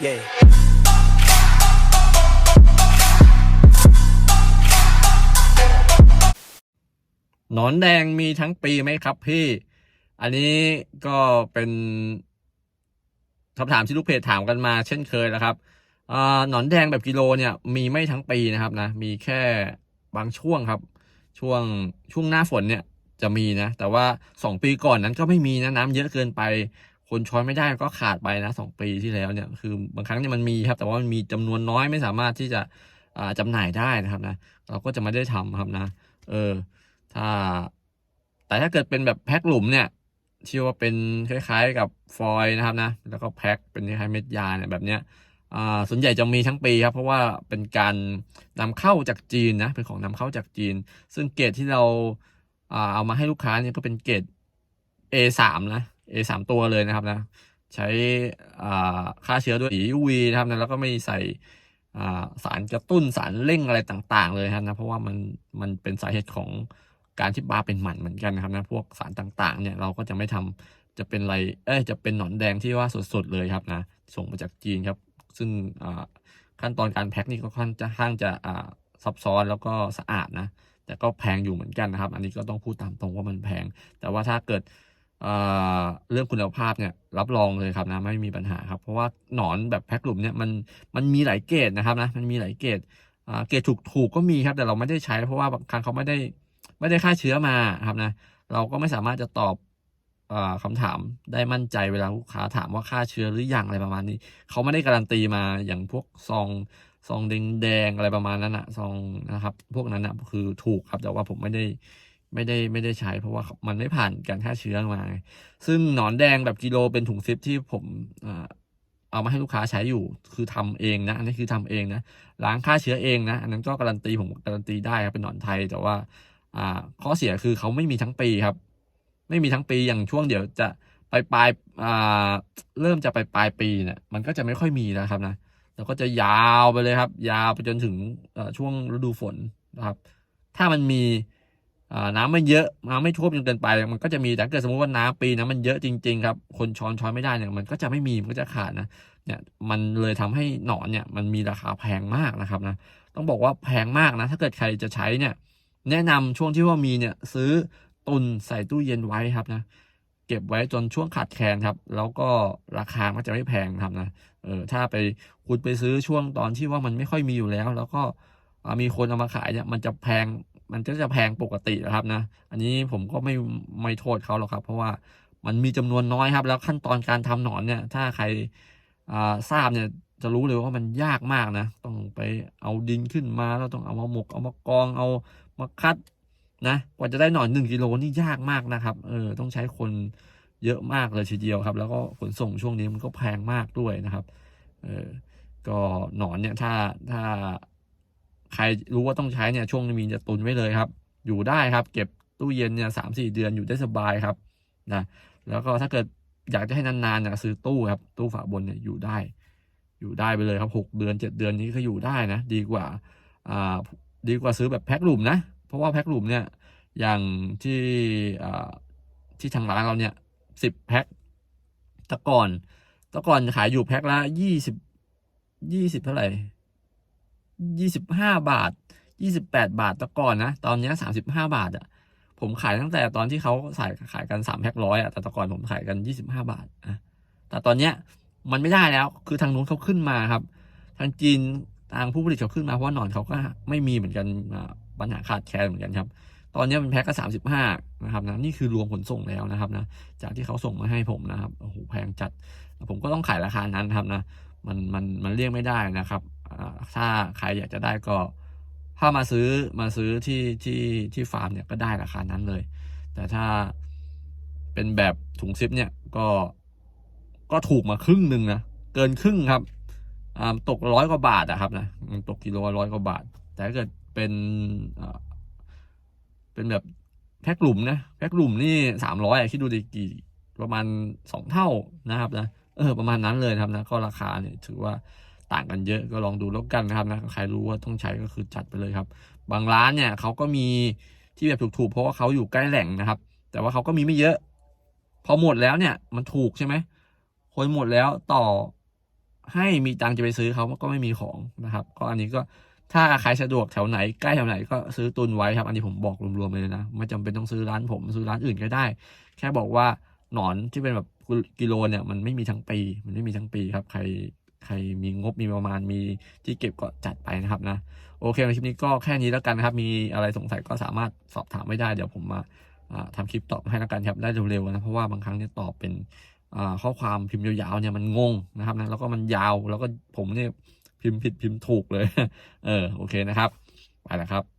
Yeah. หนอนแดงมีทั้งปีไหมครับพี่ อันนี้ก็เป็นคำถามที่ลูกเพจถามกันมาเช่นเคยแล้วครับหนอนแดงแบบกิโลเนี่ยมีไม่ทั้งปีนะครับนะ มีแค่บางช่วงครับ ช่วงช่วงหน้าฝนเนี่ยจะมีนะ แต่ว่าสองปีก่อนนั้นก็ไม่มีนะ น้ำเยอะเกินไป คนช้อนไม่ได้ก็ขาดไปนะสองปีที่แล้วเนี่ยคือบางครั้งเนี่ยมันมีครับ แต่ว่ามันมีจำนวนน้อยไม่สามารถที่จะอ่าจำหน่ายได้นะครับนะเราก็จะไม่ได้ทำครับนะ เออ ถ้า แต่ถ้าเกิดเป็นแบบแพ็คหลุมเนี่ยที่ว่าเป็นคล้ายๆ กับฟอยนะครับนะ แล้วก็แพ็คเป็นคล้ายๆเม็ดยาเนี่ยแบบเนี้ยอ่าส่วนใหญ่จะมีทั้งปีครับ เพราะว่าเป็นการนำเข้าจากจีนนะเป็นของนำเข้าจากจีน ซึ่งเกรดที่เราอ่าเอามาให้ลูกค้าเนี่ยก็เป็นเกรด A3 นะ A3 ตัวเลยนะครับนะ ใช้อ่าฆ่าเชื้อด้วยสี UV นะครับนะแล้วก็ไม่ใส่สารกระตุ้นสารเร่งอะไรต่าง ๆ เลยครับนะเพราะว่ามันมันเป็นสาเหตุของการที่ปลาเป็นหมันเหมือนกันนะครับนะพวกสารต่างๆเนี่ยเราก็จะไม่ทำจะเป็นอะไรเอ้จะเป็นหนอนแดงที่ว่าสดๆเลยครับนะส่งมาจากจีนครับ ซึ่งขั้นตอนการแพ็คนี่ก็ค่อนจะข้างจะซับซ้อนแล้วก็สะอาดนะแต่ก็แพงอยู่เหมือนกันนะครับ อันนี้ก็ต้องพูดตามตรงว่ามันแพง แต่ว่าถ้าเกิด เเรื่องคุณภาพเนี่ยรับรองเลยครับนะไม่มีปัญหาครับ เพราะว่าหนอนแบบแพ็คกลุ่มเนี่ยมันมันมีหลายเกรดนะครับนะมันมีหลายเกรดเกรดถูกถูกก็มีครับแต่เราไม่ได้ใช้เพราะว่าบางครั้งเขาไม่ได้ไม่ได้ฆ่าเชื้อมาครับนะเราก็ไม่สามารถจะตอบอ่าคำถามได้มั่นใจเวลาลูกค้าถามว่าฆ่าเชื้อหรือยังอะไรประมาณนี้ เขาไม่ได้การันตีมาอย่างพวกซองซองแดงแดงๆอะไรประมาณนั้นอะซองนะครับ พวกนั้นอะคือถูกครับแต่ว่าผมไม่ได้ ไม่ได้ไม่ได้ใช้ เพราะว่ามันไม่ผ่านการฆ่าเชื้อมา ซึ่งหนอนแดงแบบกิโลเป็นถุงซิปที่ผมเอามาให้ลูกค้าใช้อยู่คือทำเองนะอันนี้คือทำเองนะล้างฆ่าเชื้อเองนะอันนั้นก็การันตีผมการันตีได้ครับเป็นหนอนไทยแต่ว่าอ่าข้อเสียคือเขาไม่มีทั้งปีครับ ไม่มีทั้งปีอย่างช่วงเดี๋ยวจะไปปลายอ่าเริ่มจะไปปลายปีเนี่ยมันก็จะไม่ค่อยมีแล้วครับนะแล้วก็จะยาวไปเลยครับ ยาวไปจนถึงช่วงฤดูฝนนะครับ ถ้ามันมี น้ำไม่เยอะน้ำไม่ท่วมจนเกินไป มันก็จะมีแต่เกิดสมมติว่าน้ำปีนะมันเยอะจริงๆครับคนช้อนช้อนไม่ได้เนี่ยมันก็จะไม่มีมันก็จะขาดนะเนี่ยมันเลยทำให้หนอนเนี่ยมันมีราคาแพงมากนะครับนะต้องบอกว่าแพงมากนะ ถ้าเกิดใครจะใช้เนี่ยแนะนำช่วงที่ว่ามีเนี่ยซื้อตุนใส่ตู้เย็นไว้ครับนะเก็บไว้จนช่วงขาดแคลนครับ แล้วก็ราคามันจะไม่แพงครับนะเออถ้าไปคุณไปซื้อช่วงตอนที่ว่ามันไม่ค่อยมีอยู่แล้ว แล้วก็ มีคนเอามาขายเนี่ยมันจะแพงมันก็จะแพงปกตินะครับนะ อันนี้ผมก็ไม่ไม่โทษเขาหรอกครับ เพราะว่ามันมีจำนวนน้อยครับ แล้วขั้นตอนการทำหนอนเนี่ย ถ้าใครทราบเนี่ยจะรู้เลยว่ามันยากมากนะ ต้องไปเอาดินขึ้นมาแล้วต้องเอามาหมกเอามากองเอามาคัดนะกว่าจะได้หนอนหนึ่งกิโลนี่ยากมากนะครับเออต้องใช้คนเยอะมากเลยทีเดียวครับ แล้วก็ขนส่งช่วงนี้มันก็แพงมากด้วยนะครับเออก็หนอนเนี่ยถ้าถ้า ใครรู้ว่าต้องใช้เนี่ยช่วงนี้มีจะตุนไว้เลยครับ อยู่ได้ครับ เก็บตู้เย็นเนี่ยสามสี่เดือนอยู่ได้สบายครับนะแล้วก็ถ้าเกิดอยากจะให้นานๆเนี่ยซื้อตู้ครับตู้ฝาบนเนี่ยอยู่ได้ อยู่ได้ไปเลยครับหกเดือนเจ็ดเดือนนี้ก็อยู่ได้นะ ดีกว่าอ่าดีกว่าซื้อแบบแพ็คหลุมนะ เพราะว่าแพ็คหลุมเนี่ยอย่างที่อ่าที่ทางร้านเราเนี่ยสิบแพ็คแต่ก่อนแต่ก่อนขายอยู่แพ็คละยี่สิบยี่สิบเท่าไหร่ ยี่สิบห้าบาทยี่สิบแปดบาทแต่ก่อนนะ ตอนเนี้สามสิบห้าบาทอะผมขายตั้งแต่ตอนที่เขาขายขายกันสามแพ็คร้อยอะแต่แต่ก่อนผมขายกันยี่สิบห้าบาทอะแต่ตอนเนี้ยมันไม่ได้แล้ว คือทางนู้นเขาขึ้นมาครับ ทางจีนทางผู้ผลิตเขาขึ้นมาเพราะว่านอนเขาก็ไม่มีเหมือนกันอ่าปัญหาขาดแคลนเหมือนกันครับ ตอนนี้เป็นแพ็คก็สามสิบห้านะครับนะนี่คือรวมขนส่งแล้วนะครับนะจากที่เขาส่งมาให้ผมนะครับโอ้โหแพงจัด ผมก็ต้องขายราคานั้นครับนะมันมันมันเลี่ยงไม่ได้นะครับ ถ้าใครอยากจะได้ก็ ถ้ามาซื้อมาซื้อที่ที่ที่ฟาร์มเนี่ยก็ได้ราคานั้นเลย แต่ถ้าเป็นแบบถุงซิปเนี่ยก็ก็ถูกมาครึ่งหนึ่งนะเกินครึ่งครับตกร้อยกว่าบาทอะครับนะตกกิโลร้อยกว่าบาท แต่ถ้าเกิดเป็นเป็นแบบแพ็คหลุมนะแพ็คหลุมนี่สามร้อยคิดดูดิกี่ประมาณสองเท่านะครับนะเออประมาณนั้นเลยครับนะก็ราคาเนี่ยถือว่า ต่างกันเยอะก็ลองดูแล้วกันนะครับนะใครรู้ว่าต้องใช้ก็คือจัดไปเลยครับ บางร้านเนี่ยเขาก็มีที่แบบถูกๆ เพราะว่าเขาอยู่ใกล้แหล่งนะครับ แต่ว่าเขาก็มีไม่เยอะ พอหมดแล้วเนี่ยมันถูกใช่ไหมคนหมดแล้วต่อให้มีตังจะไปซื้อเขาก็ไม่มีของนะครับ ก็อันนี้ก็ถ้าใครสะดวกแถวไหนใกล้แถวไหนก็ซื้อตุนไว้ครับ อันนี้ผมบอกรวมๆเลยนะไม่จำเป็นต้องซื้อร้านผมซื้อร้านอื่นก็ได้ แค่บอกว่าหนอนที่เป็นแบบกิโลเนี่ยมันไม่มีทั้งปี มันไม่มีทั้งปีครับใคร ใครมีงบมีประมาณมีที่เก็บก็จัดไปนะครับนะ โอเคในคลิปนี้ก็แค่นี้แล้วกันนะครับ มีอะไรสงสัยก็สามารถสอบถามไม่ได้เดี๋ยวผมมาทำทำคลิปตอบให้แล้วกันครับได้เร็วๆนะเพราะว่าบางครั้งเนี่ยตอบเป็นข้อความพิมพ์ยาวๆเนี่ยมันงงนะครับนะแล้วก็มันยาวแล้วก็ผมเนี่ยพิมพ์ผิดพิมพ์ถูกเลย เออโอเคนะครับ ไปแล้วครับ